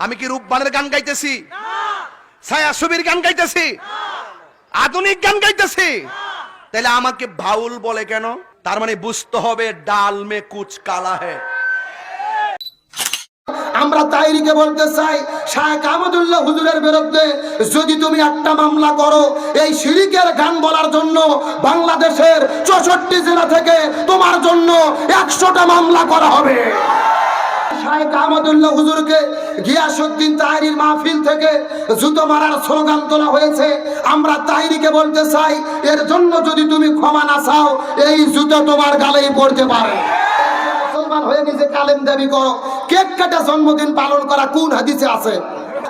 আমি কি রূপবানের গান গাইতেছি? ছায়া ছবির গান গাইতেছি? আধুনিক গান গাইতেছি? তাহলে আমাকে ভাউল বলে কেন? তার মানে বুঝতে হবে ডাল মে কুচ কালা হ্যায় আমরা তাইরিকে বলতে চাই শাহ কামদুল্লাহ হুজুরের বিরুদ্ধে যদি তুমি একটা মামলা করো, এই শিরিকের গান বলার জন্য বাংলাদেশের চৌষট্টি জেলা থেকে তোমার জন্য একশোটা মামলা করা হবে। শাহেখ আহমদুল্লাহ হুজুরকে গিয়াসুদ্দিন মাহফিল থেকে জুতো মারার স্লোগান তোলা হয়েছে। আমরা বলতে চাই, এর জন্য যদি তুমি ক্ষমা না চাও, এই জুতো তোমার গালেই পড়তে পারে। মুসলমান হয়ে নিজে কালেম দাবি করো। কেক কাটা জন্মদিন পালন করা কোন হাদিসে আছে?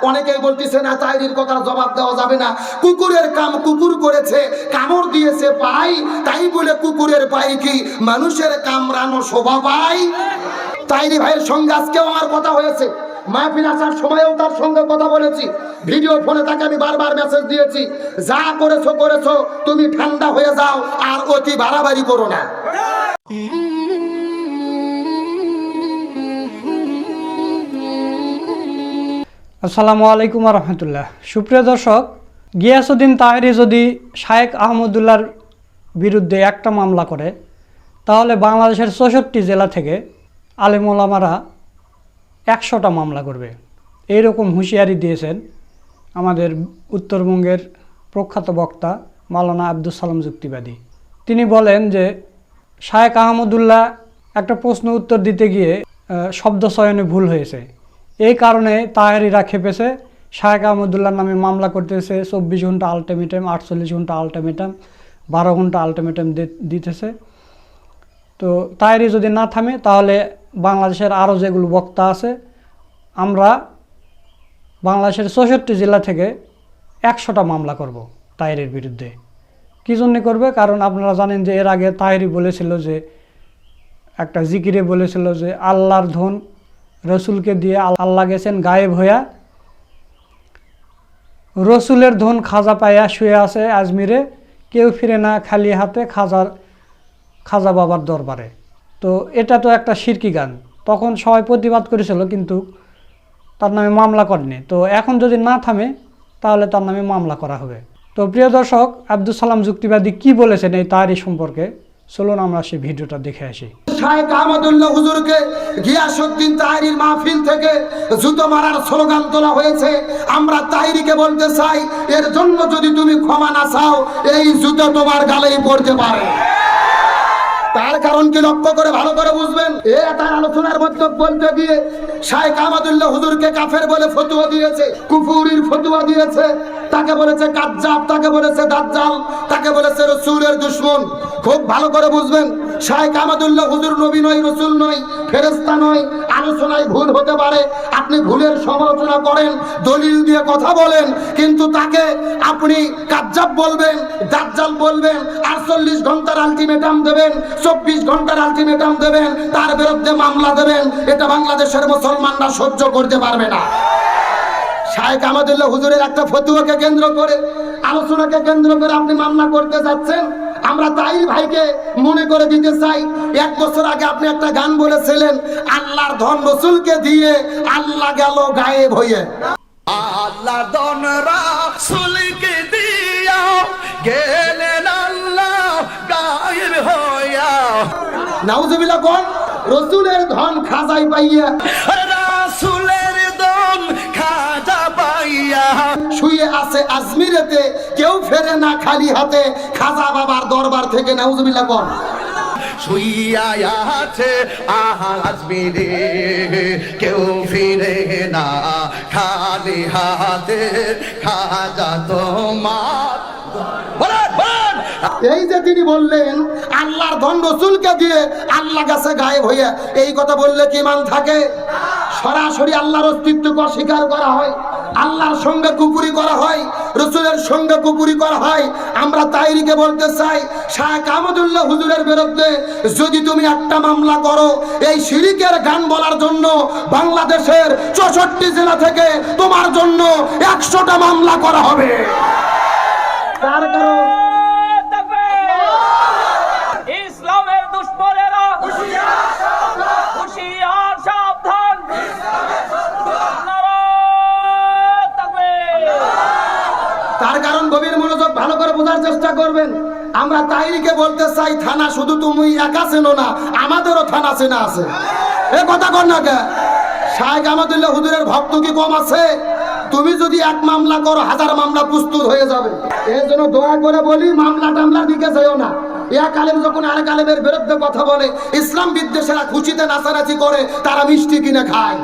অনেকেই বলতেছে, না তাইরির কথা জবাব দেওয়া যাবে না। কুকুরের কাম কুকুর করেছে, কামড় দিয়েছে পাই, তাই বলে কুকুরের পাই কি? মানুষের কামড়ানো শোভা পাই? তাইরি ভাইয়ের সঙ্গে আজকেও আমার কথা হয়েছে। মাহফিল আসার সময়ও তার সঙ্গে কথা বলেছি। ভিডিও ফোনে তাকে আমি বারবার মেসেজ দিয়েছি, যা করেছ করেছ, তুমি ঠান্ডা হয়ে যাও, আর অতি বাড়াবাড়ি করো না। আসসালামু আলাইকুম রহমতুল্লাহ। সুপ্রিয় দর্শক গিয়াসুদ্দিন তাহেরি যদি শায়েক আহমদুল্লার বিরুদ্ধে একটা মামলা করে, তাহলে বাংলাদেশের চৌষট্টি জেলা থেকে আলিমুলামারা একশোটা মামলা করবে। এইরকম হুঁশিয়ারি দিয়েছেন আমাদের উত্তরবঙ্গের প্রখ্যাত বক্তা মালানা আব্দুল সালাম যুক্তিবাদী। তিনি বলেন যে, শায়েক আহমদুল্লাহ একটা প্রশ্ন উত্তর দিতে গিয়ে শব্দ চয়নে ভুল হয়েছে। এই কারণে তাহেরিরা খেপেছে। শায়েক আহমদুল্লাহ নামে মামলা করতেছে, চব্বিশ ঘণ্টা আলটিমেটাম আটচল্লিশ ঘণ্টা আলটিমেটাম বারো ঘণ্টা আলটিমেটাম দিতেছে। তো তাইরি যদি না থামে, তাহলে বাংলাদেশের আরও যেগুলো বক্তা আছে, আমরা বাংলাদেশের চৌষট্টি জেলা থেকে একশোটা মামলা করব তাইরির বিরুদ্ধে। কী জন্যে করবে? কারণ আপনারা জানেন যে এর আগে তাইরি বলেছিল যে, একটা জিকিরে বলেছিল যে, আল্লাহর ধন রসুলকে দিয়ে আল- আল্লাহ গেছেন গায়েব হইয়া। রসুলের ধন খাজা পাইয়া শুয়ে আছে আজমিরে, কেউ ফিরে না খালি হাতে খাজার, খাজা বাবার দরবারে। তো এটা তো একটা শিরকি গান। তখন সবাই প্রতিবাদ করেছিল, কিন্তু তার নামে মামলা করেনি। তো এখন যদি না থামে, তাহলে তার নামে মামলা করা হবে। তো প্রিয় দর্শক আব্দুল সালাম যুক্তিবাদী কি বলেছেন এই তারই সম্পর্কে? চলুন আমরা সেই ভিডিওটা দেখে আসি। শাহেখ আহমদুল্লাহ হুজুরকে গিয়াসুদ্দিন তাহিরির মাহফিল থেকে জুতো মারার স্লোগান তোলা হয়েছে। আমরা তাহিরিকে বলতে চাই, এর জন্য যদি তুমি ক্ষমা না চাও, এই জুতো তোমার গালেই পড়তে পারে। তার কারণ কি লক্ষ্য করে ভালো করে বুঝবেন? এ তার আলোচনার মধ্যে বলতে গিয়ে শায়েখ আহমদুল্লাহ হুজুরকে কাফের বলে ফতুয়া দিয়েছে, কুফুরির ফতুয়া দিয়েছে। তাকে বলেছে কাজ্জাব, তাকে বলেছে দাজ্জাল, তাকে বলেছে রসুলের দুশ্মন। খুব ভালো করে বুঝবেন শাহেখ আহমদুল্লাহ হুজুর নবী নয়, রসুল নয় ফেরেস্তা নয়, আলোচনায় ভুল হতে পারে, আপনি ভুলের সমালোচনা করেন, দলিল দিয়ে কথা বলেন, কিন্তু তাকে আপনি কাজ্জাব বলবেন, দাজ্জাল বলবেন, আটচল্লিশ ঘণ্টার আলটিমেটাম দেবেন, চব্বিশ ঘণ্টার আলটিমেটাম দেবেন, তার বিরুদ্ধে মামলা দেবেন, এটা বাংলাদেশের মুসলমানরা সহ্য করতে পারবে না। শাহেখ আহমদুল্লাহ হুজুরের একটা ফতুয়াকে কেন্দ্র করে, আলোচনাকে কেন্দ্র করে আপনি মামলা করতে যাচ্ছেন আমরা তাই ভাইকে মনে করে দিতে চাই। এক বছর আগে আপনি একটা গান বলেছিলেন আল্লাহর ধন রসুলকে দিয়ে আল্লাহ গেল গায়েব হয়ে। আল্লাহ দন রাসূলকে দিয়া গেলেন আল্লাহ গায়েব হইয়া। নাউজুবিল্লাহ কোন? রসুলের ধন খাজাই পাইয়া। রাসূলের খাজা শুয়ে আছে আজমিরেতে কেউ ফেরে না খালি হাতে। খাজা বাবার দরবার থেকে নাউজুবিল্লাহ কোন। শুইয়া আছে আজ মেরে কেউ ফিরে না খালি হাতে। খাজা তোমার। এই যে তিনি বললেন আল্লাহর ধন রসুলকে দিয়ে আল্লাহ কাছে গায়েব হইয়া এই কথা বললে কি মান থাকে? সরাসরি আল্লাহর অস্তিত্বকে অস্বীকার করা হয়, আল্লাহর সঙ্গে কুপুরি করা হয়, রসুলের সঙ্গে কুপুরি করা হয়। আমরা তাইরিকে বলতে চাই, শাহ কামদুল্লাহ হুজুরের বিরুদ্ধে যদি তুমি একটা মামলা করো, এই শিরিকের গান বলার জন্য বাংলাদেশের চৌষট্টি জেলা থেকে তোমার জন্য একশোটা মামলা করা হবে। তার কারণ ইসলামের দুশ্মনেরা হুশিয়ার সাবধান নারায়ণ ভালো করে বোঝার চেষ্টা করবেন আমরা তাইরিকে বলতে চাই, থানা শুধু তুমি একা চেনো না, আমাদেরও থানা চেনা আছে। এ কথা কর না কে? শাহেখ আহমদুল্লাহ হুজুরের ভক্ত কি কম আছে? তুমি যদি এক মামলা করো, হাজার মামলা প্রস্তুত হয়ে যাবে। এই জন্য দোয়া করে বলি, মামলা টামলার দিকে যেও না। এক আলেম যখন আরেক আলেমের বিরুদ্ধে কথা বলে, ইসলাম বিদ্বেষেরা খুশিতে নাচানাচি করে, তারা মিষ্টি কিনে খায়।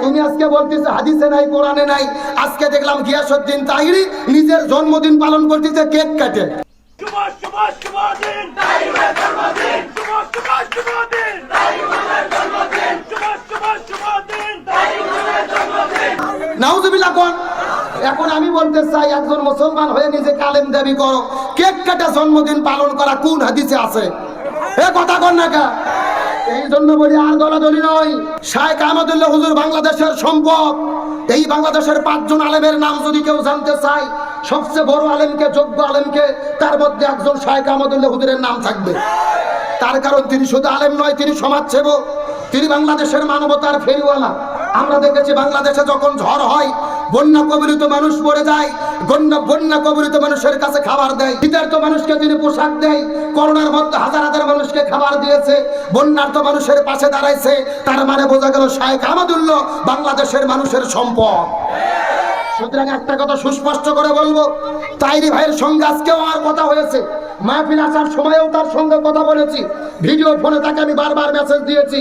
তুমি আজকে বলতেছে, হাদিসে নাই, কোরআনে নাই। আজকে দেখলাম গিয়াসউদ্দিন তাহিরি নিজের জন্মদিন পালন করতেছে, কেক কাটে। নাউজুবিল্লাহ কোন? এখন আমি বলতে চাই, একজন মুসলমান হয়ে নিজে কালেম দাবি করো। কেক কাটা জন্মদিন পালন করা কোন হাদিসে আছে? এ কথা কর না কা? এই জন্য বলি, আর দলাদলি নয়। শায়েখ আহমদুল্লাহ হুজুর বাংলাদেশের সম্পদ। এই বাংলাদেশের পাঁচজন আলেমের নাম যদি কেউ জানতে চায় সবচেয়ে বড় আলেমকে, যোগ্য আলেমকে, তার মধ্যে একজন শায়েখ আহমদুল্লাহ হুজুরের নাম থাকবে। তার কারণ তিনি শুধু আলেম নয়, তিনি সমাজ সমাজসেবক, তিনি বাংলাদেশের মানবতার ফেরিওয়ালা। আমরা দেখেছি বাংলাদেশে যখন ঝড় হয়, বন্যা কবলিত মানুষ মরে যায় বন্যা বন্যা কবলিত মানুষের কাছে খাবার দেয়। শীতার্থ মানুষকে তিনি পোশাক দেয়, করোনার মধ্যে হাজার হাজার মানুষকে খাবার দিয়েছে বন্যার্থ মানুষের পাশে দাঁড়াইছে। তার মানে বোঝা গেল শাহেখ আহমদুল্লাহ বাংলাদেশের মানুষের সম্পদ। সুতরাং একটা কথা সুস্পষ্ট করে বলব, তাইরি ভাইয়ের সঙ্গে আজকেও আমার কথা হয়েছে। মাহফিল আসার সময়ও তার সঙ্গে কথা বলেছি। ভিডিও ফোনে তাকে আমি বারবার মেসেজ দিয়েছি,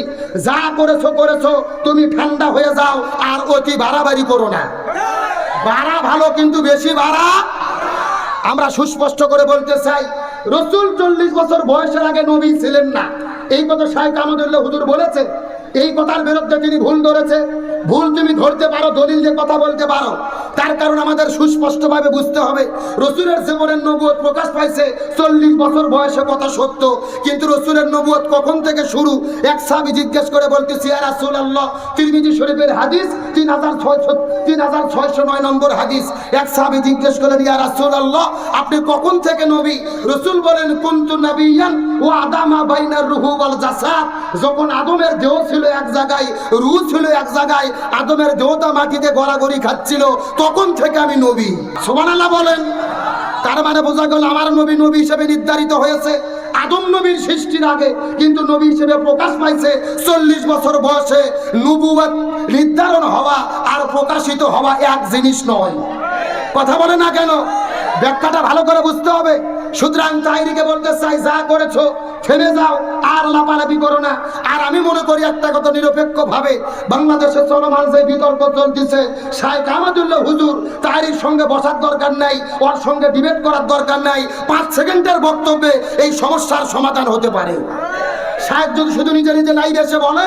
যা করেছ করেছ, তুমি ঠান্ডা হয়ে যাও, আর অতি বাড়াবাড়ি করো না। বাড়া ভালো, কিন্তু বেশি বাড়া। আমরা সুস্পষ্ট করে বলতে চাই, রসুল চল্লিশ বছর বয়সের আগে নবী ছিলেন না। এই কথা শাহেখ আহমদুল্লাহ হুজুর বলেছে এই কথার বিরুদ্ধে তিনি ভুল ধরেছে। ভুল তুমি ধরতে পারো, দলিল দিয়ে কথা বলতে পারো। তার কারণ আমাদের সুস্পষ্টভাবে বুঝতে হবে। রসুলের জীবনের নবুয়ত প্রকাশ পাইছে, চল্লিশ বছর বয়সে কথা সত্য। কিন্তু রসুলের নবুয়ত কখন থেকে শুরু? এক সাবি জিজ্ঞেস করে বলতেছি আর আল্লাহ তিরমিজি শরীফের হাদিস তিন হাজার ছয়শো, তিন হাজার ছয়শো নয় নম্বর হাদিস। এক সাবি জিজ্ঞেস করলেন, ইয়া রাসুল আল্লাহ আপনি কখন থেকে নবী? রসুল বলেন, কুন্তু নবিয়ান ও আদামা বাইনার রুহু বল জাসাদ। যখন আদমের দেহ ছিল এক জায়গায়, রুহ ছিল এক জায়গায়, আদমের দেহটা মাটিতে গড়াগড়ি খাচ্ছিল, তখন থেকে আমি নবী। সোমানাল্লাহ বলেন। তার মানে বোঝা গেল আমার নবী নবী হিসেবে নির্ধারিত হয়েছে। আদম নবীর সৃষ্টির আগে কিন্তু নবী হিসেবে প্রকাশ পাইছে চল্লিশ বছর বয়সে। নবুয়াত নির্ধারণ হওয়া আর প্রকাশিত হওয়া এক জিনিস নয়। কথা বলে না কেন? ব্যাখ্যাটা ভালো করে বুঝতে হবে। সুতরাং তাইরিকে বলতে চাই, যা করেছ, থেমে যাও, আর লাপালাপি করো না। আর আমি মনে করি একটা কথা নিরপেক্ষ ভাবে বাংলাদেশে চলমান যে বিতর্ক চলতেছে শাহেখ আহমদুল্লাহ হুজুর তাইরির সঙ্গে বসার দরকার নাই, ওর সঙ্গে ডিবেট করার দরকার নাই, পাঁচ সেকেন্ডের বক্তব্যে এই সমস্যার সমাধান হতে পারে। শাহেখ যদি শুধু নিজে নিজে লাইভ এসে বলে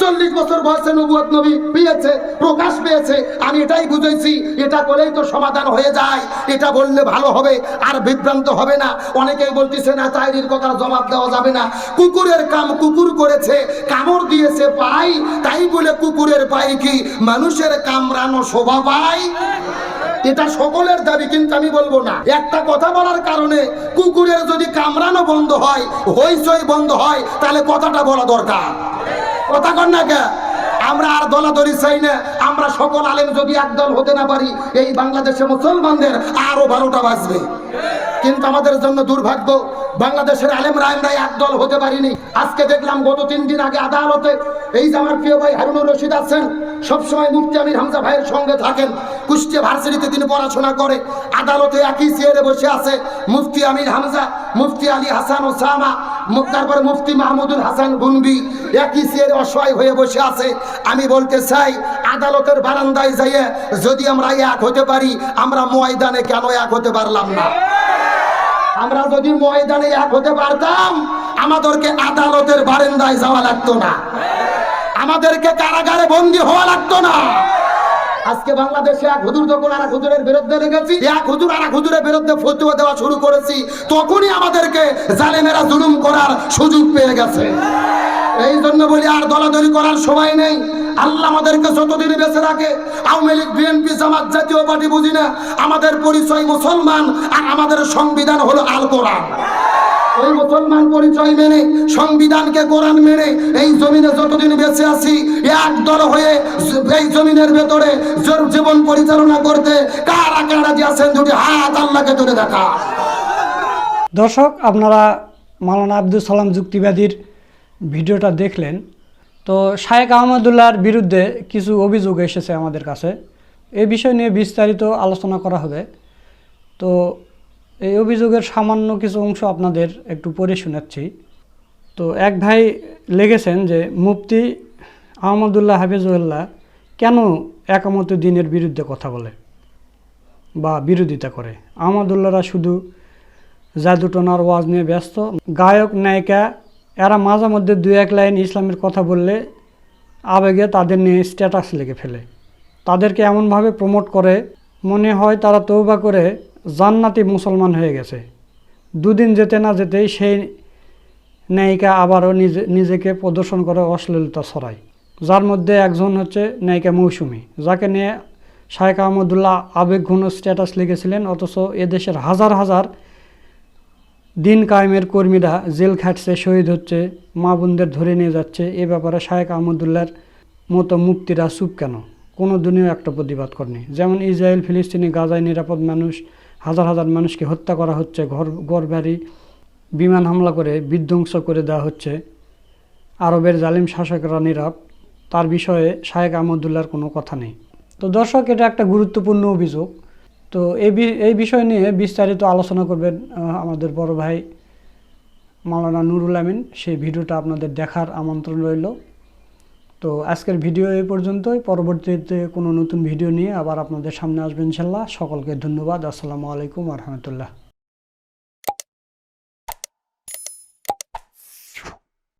চল্লিশ বছর বয়সে নবুয়ত নবী পেয়েছে, প্রকাশ পেয়েছে। আমি এটাই বুঝেছি, এটা বলেই তো সমাধান হয়ে যায়। এটা বললে ভালো হবে, আর বিভ্রান্ত হবে না। অনেকেই বলতেছে, না, তাইরির কথার জবাব দেওয়া যাবে না। কুকুরের কাম কুকুর করেছে, কামড় দিয়েছে পাই তাই বলে কুকুরের পাই কি? মানুষের কামড়ানো শোভা পায়? এটা সকলের দাবি, কিন্তু আমি বলব না। একটা কথা বলার কারণে কুকুরের যদি কামড়ানো বন্ধ হয়, হইচই বন্ধ হয়, তাহলে কথাটা বলা দরকার। কথা কন না কে? আমরা আর দলাদলি চাই না। আমরা সকল আলেম যদি একদল হতে না পারি, এই বাংলাদেশে মুসলমানদের আরও বারোটা বাজবে। কিন্তু আমাদের জন্য দুর্ভাগ্য, বাংলাদেশের আলেমরা আমরা একদল হতে পারিনি। আজকে দেখলাম গত তিন দিন আগে আদালতে, এই যে আমার প্রিয় ভাই হারুনুর রশিদ আছেন, সবসময় মুফতি আমির হামজা ভাইয়ের সঙ্গে থাকেন। কুষ্টিয়া ভার্সিটিতে তিনি পড়াশোনা করে, আদালতে একই চেয়ারে বসে আছে মুফতি আমির হামজা, মুফতি আলী হাসান ওসামা। মু- তারপরে মুফতি মাহমুদুল হাসান গুনবি একই চেয়ারে অসহায় হয়ে বসে আছে। আমি বলতে চাই, আদালতের বারান্দায় যাইয়ে যদি আমরা এক হতে পারি, আমরা ময়দানে কেন এক হতে পারলাম না? আমরা যদি ময়দানে এক হতে পারতাম, আমাদেরকে আদালতের বারান্দায় যাওয়া লাগতো না। আমাদেরকে কারাগারে বন্দী হওয়া লাগতো না। আজকে বাংলাদেশে এক হুজুর যখন আর হুজুরের বিরুদ্ধে লেগেছি, এক হুজুর আর হুজুরের বিরুদ্ধে ফতুয়া দেওয়া শুরু করেছি, তখনই আমাদেরকে জালেমেরা জুলুম করার সুযোগ পেয়ে গেছে। এই জন্য বলি, আর দলাদলি করার সময় নেই। আল্লাহ আমাদেরকে যতদিন বেঁচে রাখে, আওয়ামী লীগ, বিএনপি, জামাত, জাতীয় পার্টি বুঝি না, আমাদের পরিচয় মুসলমান আর আমাদের সংবিধান হলো আল কোরআন। ওই মুসলমান পরিচয় মেনে, সংবিধানকে কোরআন মেনে এই জমিনে যতদিন বেঁচে আছি, এক দল হয়ে এই জমিনের ভেতরে জীবন পরিচালনা করতে কারা কারা যে আছেন দুটি হাত আল্লাহকে তুলে দেখা। দর্শক, আপনারা মাওলানা আব্দুল সালাম যুক্তিবাদীর ভিডিওটা দেখলেন। তো শায়েক আহমদুল্লাহর বিরুদ্ধে কিছু অভিযোগ এসেছে আমাদের কাছে। এ বিষয় নিয়ে বিস্তারিত আলোচনা করা হবে। তো এই অভিযোগের সামান্য কিছু অংশ আপনাদের একটু পড়ে শোনাচ্ছি। তো এক ভাই লেগেছেন যে, মুফতি আহমদুল্লাহ হাফিজুল্লাহ কেন একামত দিনের বিরুদ্ধে কথা বলে বা বিরোধিতা করে? আহমদুল্লাহরা শুধু জাদুটনার ওয়াজ নিয়ে ব্যস্ত। গায়ক, নায়িকা, এরা মাঝে মধ্যে দু এক লাইন ইসলামের কথা বললে আবেগে তাদের নিয়ে স্ট্যাটাস লিখে ফেলে। তাদেরকে এমনভাবে প্রমোট করে, মনে হয় তারা তৌবা করে জান্নাতি মুসলমান হয়ে গেছে। দুদিন যেতে না যেতেই সেই নায়িকা আবারও নিজে, নিজেকে প্রদর্শন করে অশ্লীলতা ছড়ায়। যার মধ্যে একজন হচ্ছে নায়িকা মৌসুমি, যাকে নিয়ে শায়েখ আহমদুল্লাহ আবেগঘন স্ট্যাটাস লিখেছিলেন, অথচ এদেশের হাজার হাজার দিন কায়েমের কর্মীরা জেল খাটছে, শহীদ হচ্ছে, মা বোনদের ধরে নিয়ে যাচ্ছে। এ ব্যাপারে শায়েখ আহমদুল্লাহর মতো মুক্তিরা চুপ কেন? কোনো দিনেও একটা প্রতিবাদ করেনি। যেমন ইসরায়েল ফিলিস্তিনি গাজায় নিরাপদ মানুষ হাজার হাজার মানুষকে হত্যা করা হচ্ছে, ঘর ঘর বাড়ি বিমান হামলা করে, বিধ্বংস করে দেওয়া হচ্ছে। আরবের জালিম শাসকরা নীরব, তার বিষয়ে শায়েক আহমদুল্লার কোনো কথা নেই। তো দর্শক, এটা একটা গুরুত্বপূর্ণ অভিযোগ। তো এই এই বিষয় নিয়ে বিস্তারিত আলোচনা করবেন আমাদের বড় ভাই মাওলানা নুরুল আমিন। সেই ভিডিওটা আপনাদের দেখার আমন্ত্রণ রইল। তো আজকের ভিডিও এই পর্যন্তই। পরবর্তীতে কোনো নতুন ভিডিও নিয়ে আবার আপনাদের সামনে আসবেন ইনশাল্লাহ। সকলকে ধন্যবাদ। আসসালামু আলাইকুম রহমতুল্লাহ।